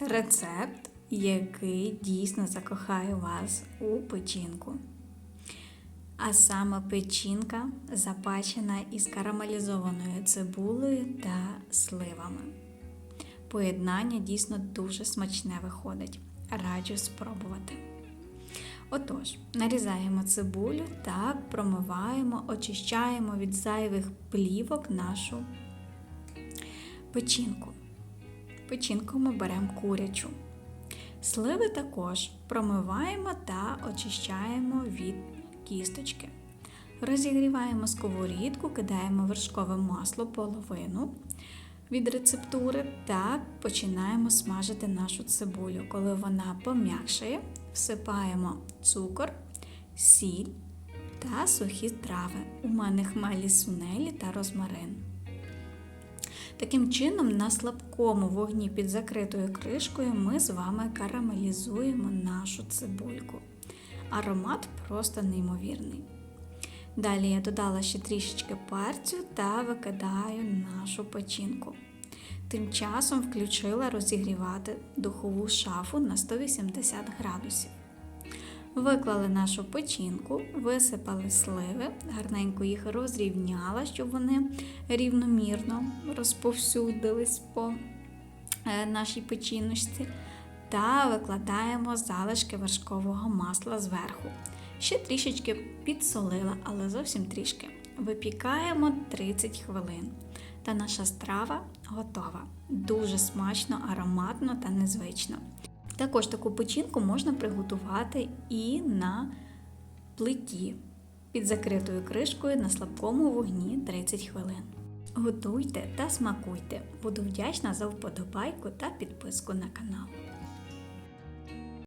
рецепт, який дійсно закохає вас у печінку. А саме печінка запечена із карамелізованою цибулею та сливами. Поєднання дійсно дуже смачне виходить. Раджу спробувати. Отож, нарізаємо цибулю та промиваємо, очищаємо від зайвих плівок нашу печінку. Печінку ми беремо курячу. Сливи також промиваємо та очищаємо від кісточки. Розігріваємо сковорідку, кидаємо вершкове масло половину від рецептури та починаємо смажити нашу цибулю. Коли вона пом'якшає, всипаємо цукор, сіль та сухі трави. У мене хмелі сунелі та розмарин. Таким чином, на слабкому вогні під закритою кришкою ми з вами карамелізуємо нашу цибульку. Аромат просто неймовірний. Далі я додала ще трішечки перцю та викидаю нашу печінку. Тим часом включила розігрівати духову шафу на 180 градусів. Виклали нашу печінку, висипали сливи, гарненько їх розрівняла, щоб вони рівномірно розповсюдились по е, нашій печіночці. Та викладаємо залишки вершкового масла зверху. Ще трішечки підсолила, але зовсім трішки. Випікаємо 30 хвилин. Та наша страва готова. Дуже смачно, ароматно та незвично. Також таку печінку можна приготувати і на плиті під закритою кришкою на слабкому вогні 30 хвилин. Готуйте та смакуйте. Буду вдячна за вподобайку та підписку на канал.